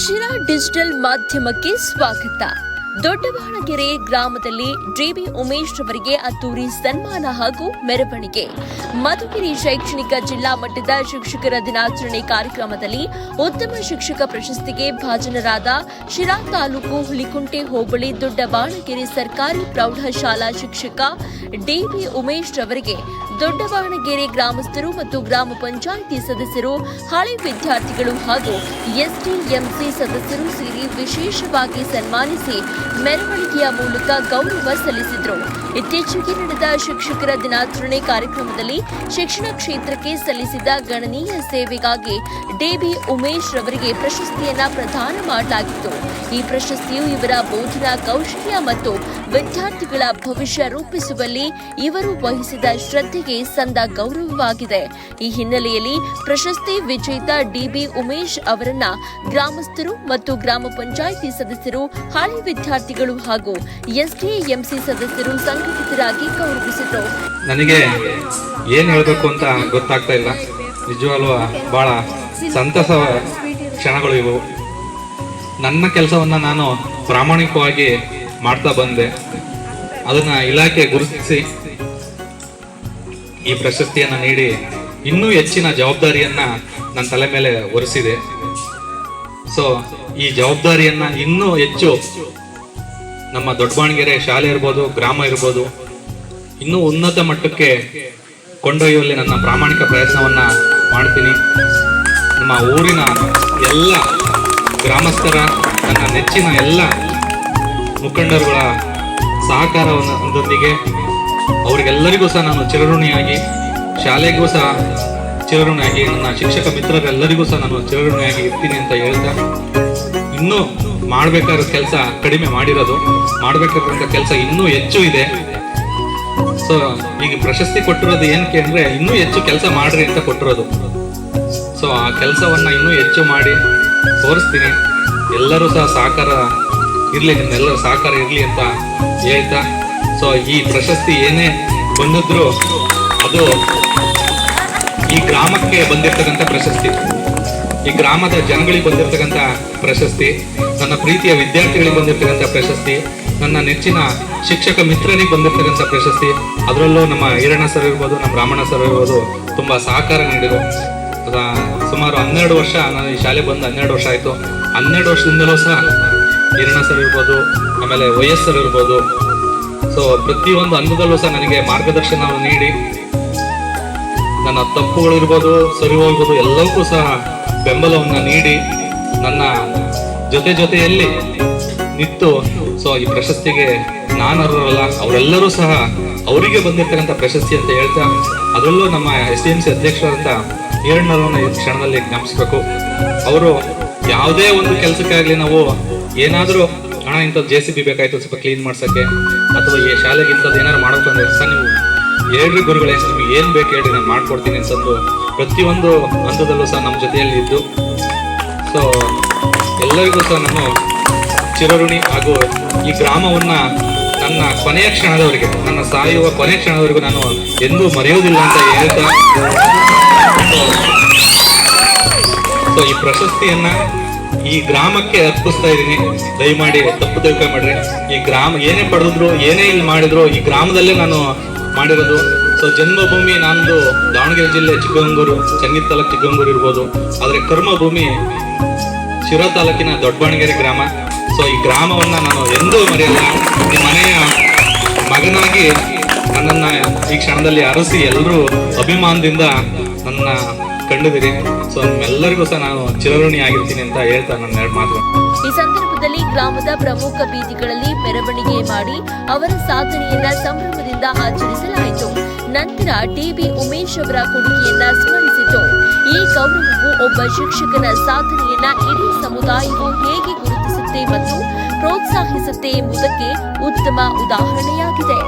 Sira digital ಮಾಧ್ಯಮಕ್ಕೆ ಸ್ವಾಗತ. ದೊಡ್ಡಬಾಣಗೆರೆ ಗ್ರಾಮದಲ್ಲಿ ಡಿಬಿ ಉಮೇಶ್ ಅವರಿಗೆ ಅದ್ದೂರಿ ಸನ್ಮಾನ ಹಾಗೂ ಮೆರವಣಿಗೆ. ಮಧುಗಿರಿ ಶೈಕ್ಷಣಿಕ ಜಿಲ್ಲಾ ಮಟ್ಟದ ಶಿಕ್ಷಕರ ದಿನಾಚರಣೆ ಕಾರ್ಯಕ್ರಮದಲ್ಲಿ ಉತ್ತಮ ಶಿಕ್ಷಕ ಪ್ರಶಸ್ತಿಗೆ ಭಾಜನರಾದ ಶಿರಾ ತಾಲೂಕು ಹುಲಿಕುಂಟೆ ಹೋಬಳಿ ದೊಡ್ಡಬಾಣಗೆರೆ ಸರ್ಕಾರಿ ಪ್ರೌಢಶಾಲಾ ಶಿಕ್ಷಕ ಡಿಬಿ ಉಮೇಶ್ ಅವರಿಗೆ ದೊಡ್ಡಬಾಣಗೆರೆ ಗ್ರಾಮಸ್ಥರು ಮತ್ತು ಗ್ರಾಮ ಪಂಚಾಯಿತಿ ಸದಸ್ಯರು, ಹಳೆ ವಿದ್ಯಾರ್ಥಿಗಳು ಹಾಗೂ ಎಸ್ಡಿಎಂಸಿ ಸದಸ್ಯರು ಸೇರಿ ವಿಶೇಷವಾಗಿ ಸನ್ಮಾನಿಸಿ ಮೆರವಣಿಗೆಯ ಮೂಲಕ ಗೌರವ ಸಲ್ಲಿಸಿದರು. ಇತ್ತೀಚೆಗೆ ನಡೆದ ಶಿಕ್ಷಕರ ದಿನಾಚರಣೆ ಕಾರ್ಯಕ್ರಮದಲ್ಲಿ ಶಿಕ್ಷಣ ಕ್ಷೇತ್ರಕ್ಕೆ ಸಲ್ಲಿಸಿದ ಗಣನೀಯ ಸೇವೆಗಾಗಿ ಡಿಬಿ ಉಮೇಶ್ ರವರಿಗೆ ಪ್ರಶಸ್ತಿಯನ್ನ ಪ್ರದಾನ ಮಾಡಲಾಗಿತ್ತು. ಈ ಪ್ರಶಸ್ತಿಯು ಇವರ ಬೋಧನಾ ಕೌಶಲ್ಯ ಮತ್ತು ವಿದ್ಯಾರ್ಥಿಗಳ ಭವಿಷ್ಯ ರೂಪಿಸುವಲ್ಲಿ ಇವರು ವಹಿಸಿದ ಶ್ರದ್ಧೆಗೆ ಸಂದ ಗೌರವವಾಗಿದೆ. ಈ ಹಿನ್ನೆಲೆಯಲ್ಲಿ ಪ್ರಶಸ್ತಿ ವಿಜೇತ ಡಿಬಿ ಉಮೇಶ್ ಅವರನ್ನ ಗ್ರಾಮಸ್ಥರು ಮತ್ತು ಗ್ರಾಮ ಪಂಚಾಯಿತಿ ಸದಸ್ಯರು, ಹಾಲಿ ವಿದ್ಯಾರ್ಥಿಗಳು ಹಾಗೂ ಎಸ್ಡಿಎಂಸಿ ಸದಸ್ಯರು ಸಂಘಟಿತರಾಗಿ ಗೌರವಿಸಿದರು. ನನಗೆ ಏನು ಹೇಳಬೇಕು ಅಂತ ಗೊತ್ತಾಗ್ತಾ ಇಲ್ಲ. ನಿಜವಾಗ್ಲೂ ಬಹಳ ಸಂತಸ ಕ್ಷಣಗಳು ಇವು. ನನ್ನ ಕೆಲಸವನ್ನ ನಾನು ಪ್ರಾಮಾಣಿಕವಾಗಿ ಮಾಡ್ತಾ ಬಂದೆ. ಅದನ್ನ ಇಲಾಖೆ ಗುರುತಿಸಿ ಈ ಪ್ರಶಸ್ತಿಯನ್ನು ನೀಡಿ ಇನ್ನೂ ಹೆಚ್ಚಿನ ಜವಾಬ್ದಾರಿಯನ್ನ ನನ್ನ ತಲೆ ಮೇಲೆ ಒರೆಸಿದೆ. ಸೊ ಈ ಜವಾಬ್ದಾರಿಯನ್ನ ಇನ್ನೂ ಹೆಚ್ಚು ನಮ್ಮ ದೊಡ್ಡಬಾಣಗೆರೆ ಶಾಲೆ ಇರ್ಬೋದು, ಗ್ರಾಮ ಇರ್ಬೋದು, ಇನ್ನೂ ಉನ್ನತ ಮಟ್ಟಕ್ಕೆ ಕೊಂಡೊಯ್ಯುವಲ್ಲಿ ನನ್ನ ಪ್ರಾಮಾಣಿಕ ಪ್ರಯತ್ನವನ್ನ ಮಾಡ್ತೀನಿ. ನಮ್ಮ ಊರಿನ ಎಲ್ಲ ಗ್ರಾಮಸ್ಥರ, ನನ್ನ ನೆಚ್ಚಿನ ಎಲ್ಲ ಮುಖಂಡರುಗಳ ಸಹಕಾರದೊಂದಿಗೆ ಅವರಿಗೆಲ್ಲರಿಗೂ ಸಹ ನಾನು ಚಿರಋಣಿಯಾಗಿ, ಶಾಲೆಗೂ ಸಹ ಚಿರಋಣಿಯಾಗಿ, ನನ್ನ ಶಿಕ್ಷಕ ಮಿತ್ರರೆಲ್ಲರಿಗೂ ಸಹ ನಾನು ಚಿರಋಣಿಯಾಗಿ ಇರ್ತೀನಿ ಅಂತ ಹೇಳ್ತಾ, ಇನ್ನೂ ಮಾಡಬೇಕಾದ ಕೆಲಸ ಕಡಿಮೆ ಮಾಡಿರೋದು. ಮಾಡಬೇಕಾದಂಥ ಕೆಲಸ ಇನ್ನೂ ಹೆಚ್ಚು ಇದೆ. ಸೊ ಈಗ ಪ್ರಶಸ್ತಿ ಕೊಟ್ಟಿರೋದು ಏನಕ್ಕೆ ಅಂದರೆ ಇನ್ನೂ ಹೆಚ್ಚು ಕೆಲಸ ಮಾಡ್ರಿ ಅಂತ ಕೊಟ್ಟಿರೋದು. ಸೊ ಆ ಕೆಲಸವನ್ನ ಇನ್ನೂ ಹೆಚ್ಚು ಮಾಡಿ ತೋರಿಸ್ತೀನಿ. ಎಲ್ಲರೂ ಸಹ ಸಹಕಾರ ಇರಲಿ, ನಿಮ್ಮೆಲ್ಲರೂ ಸಹಕಾರ ಇರ್ಲಿ ಅಂತ ಹೇಳ್ತಾ ಸೊ ಈ ಪ್ರಶಸ್ತಿ ಏನೇ ಬಂದಿದ್ರು ಅದು ಈ ಗ್ರಾಮಕ್ಕೆ ಬಂದಿರ್ತಕ್ಕಂಥ ಪ್ರಶಸ್ತಿ. ಈ ಗ್ರಾಮದ ಜನಗಳಿಗೆ ಬಂದಿರತಕ್ಕಂಥ ಪ್ರಶಸ್ತಿ, ನನ್ನ ಪ್ರೀತಿಯ ವಿದ್ಯಾರ್ಥಿಗಳಿಗೆ ಬಂದಿರತಕ್ಕಂಥ ಪ್ರಶಸ್ತಿ, ನನ್ನ ನೆಚ್ಚಿನ ಶಿಕ್ಷಕ ಮಿತ್ರರಿಗೆ ಬಂದಿರತಕ್ಕಂಥ ಪ್ರಶಸ್ತಿ. ಅದರಲ್ಲೂ ನಮ್ಮ ಈರಣ್ಣ ಸರ್ ಇರ್ಬೋದು, ನಮ್ಮ ರಾಮಣ್ಣ ಸರ್ ಇರ್ಬೋದು, ತುಂಬ ಸಹಕಾರ ನೀಡಿದರು. ಸುಮಾರು ಹನ್ನೆರಡು ವರ್ಷ ನಾನು ಈ ಶಾಲೆ ಬಂದು ಹನ್ನೆರಡು ವರ್ಷ ಆಯಿತು. ಹನ್ನೆರಡು ವರ್ಷದಿಂದಲೂ ಸಹ ಈರಣ್ಣ ಸರ್ ಇರ್ಬೋದು, ಆಮೇಲೆ ವೈ ಸರ್ ಇರ್ಬೋದು ಸೊ ಪ್ರತಿಯೊಂದು ಹಂತದಲ್ಲೂ ಸಹ ನನಗೆ ಮಾರ್ಗದರ್ಶನವನ್ನು ನೀಡಿ. ನನ್ನ ತಪ್ಪುಗಳಿರ್ಬೋದು ಸರಿ ಹೋಗ್ಬೋದು ಎಲ್ಲಕ್ಕೂ ಸಹ ಬೆಂಬಲವನ್ನು ನೀಡಿ. ನನ್ನ ಜೊತೆ ಜೊತೆಯಲ್ಲಿ ನಿಂತು ಸೊ ಈ ಪ್ರಶಸ್ತಿಗೆ ನಾನರ್ಹರಲ್ಲ, ಅವರೆಲ್ಲರೂ ಸಹ ಅವರಿಗೆ ಬಂದಿರ್ತಕ್ಕಂಥ ಪ್ರಶಸ್ತಿ ಅಂತ ಹೇಳ್ತಾ, ಅದರಲ್ಲೂ ನಮ್ಮ ಎಸ್ ಡಿ ಎಂ ಸಿ ಅಧ್ಯಕ್ಷರಾದಂಥ ಈರಣ್ಣರನ್ನ ಈ ಕ್ಷಣದಲ್ಲಿ ಜ್ಞಾಪಿಸ್ಬೇಕು. ಅವರು ಯಾವುದೇ ಒಂದು ಕೆಲಸಕ್ಕಾಗಲಿ ನಾವು ಏನಾದರೂ ಹಣ ಇಂಥದ್ದು ಜೆ ಸಿ ಬಿ ಬೇಕಾಯ್ತು ಸ್ವಲ್ಪ ಕ್ಲೀನ್ ಮಾಡ್ಸೋಕ್ಕೆ? ಅಥವಾ ಈ ಶಾಲೆಗೆ ಇಂಥದ್ದು ಏನಾರು ಅಂದ್ರೆ ಸರ್, ನೀವು ಹೇಳ್ರಿ ಗುರುಗಳೇ ನಿಮ್ಗೆ ಏನು ಬೇಕು ಹೇಳ್ರಿ, ನಾನು ಮಾಡ್ಕೊಡ್ತೀನಿ ಅಂತಂದು ಪ್ರತಿಯೊಂದು ಹಂತದಲ್ಲೂ ಸಹ ನಮ್ಮ ಜೊತೆಯಲ್ಲಿ ಇದ್ದು. ಸೊ ಎಲ್ಲರಿಗೂ ಸಹ ನಾನು ಚಿರಋಣಿ ಹಾಗೂ ಈ ಗ್ರಾಮವನ್ನು ನನ್ನ ಕೊನೆಯ ಕ್ಷಣದವರಿಗೆ, ನನ್ನ ಸಾಯುವ ಕೊನೆಯ ಕ್ಷಣದವರೆಗೂ ನಾನು ಎಂದೂ ಮರೆಯೋದಿಲ್ಲ ಅಂತ ಹೇಳ್ತಾ. ಸೊ ಈ ಪ್ರಶಸ್ತಿಯನ್ನ ಈ ಗ್ರಾಮಕ್ಕೆ ಅರ್ಪಿಸ್ತಾ ಇದ್ದೀನಿ. ದಯಮಾಡಿ ತಪ್ಪು ತಿಳ್ಕೊ ಮಾಡ್ರಿ. ಈ ಗ್ರಾಮ ಏನೇ ಪಡೆದ್ರು, ಏನೇ ಇಲ್ಲಿ ಮಾಡಿದ್ರು, ಈ ಗ್ರಾಮದಲ್ಲೇ ನಾನು ಮಾಡಿರೋದು. ಸೊ ಜನ್ಮಭೂಮಿ ನಂದು ದಾವಣಗೆರೆ ಜಿಲ್ಲೆ ಚಿಕ್ಕಮಂಗೂರು ಚಂಗಿತ್ ತಾಲೂಕು ಚಿಕ್ಕಮಂಗೂರು ಇರ್ಬೋದು. ಆದರೆ ಕರ್ಮಭೂಮಿ ಶಿರಾ ತಾಲೂಕಿನ ದೊಡ್ಡಬಾಣಗೆರೆ ಗ್ರಾಮ. ಸೊ ಈ ಗ್ರಾಮವನ್ನು ನಾನು ಎಂದೂ ಮರೆಯಲ್ಲ. ಈ ಮನೆಯ ಮಗನಾಗಿ ನನ್ನನ್ನು ಈ ಕ್ಷಣದಲ್ಲಿ ಅರಸಿ ಎಲ್ಲರೂ ಅಭಿಮಾನದಿಂದ ನನ್ನ ಕಂಡಿದ್ದೀರಿ. ಸೊ ನಿಮ್ಮೆಲ್ಲರಿಗೂ ಸಹ ನಾನು ಚಿರಋಣಿ ಆಗಿರ್ತೀನಿ ಅಂತ ಹೇಳ್ತಾ ನನ್ನ ಎರಡು ಮಾತು ಈ ಸಂದರ್ಭದಲ್ಲಿ ಗ್ರಾಮದ ಪ್ರಮುಖ ಬೀದಿಗಳಲ್ಲಿ ಮೆರವಣಿಗೆ ಮಾಡಿ ಅವರ ಸಾಧನೆಯನ್ನ ಸಂಭ್ರಮದಿಂದ ಆಚರಿಸಲಾಯಿತು. ನಂತರ ಟಿಬಿ ಉಮೇಶ್ ಅವರ ಕೊಡುಗೆಯನ್ನ ಸ್ಮರಿಸಿತು. ಈ ಗೌರವವು ಒಬ್ಬ ಶಿಕ್ಷಕನ ಸಾಧನೆಯನ್ನ ಇಡೀ ಸಮುದಾಯವು ಹೇಗೆ ಗುರುತಿಸುತ್ತೆ ಮತ್ತು ಪ್ರೋತ್ಸಾಹಿಸುತ್ತೆ ಎಂಬುದಕ್ಕೆ ಉತ್ತಮ ಉದಾಹರಣೆಯಾಗಿದೆ.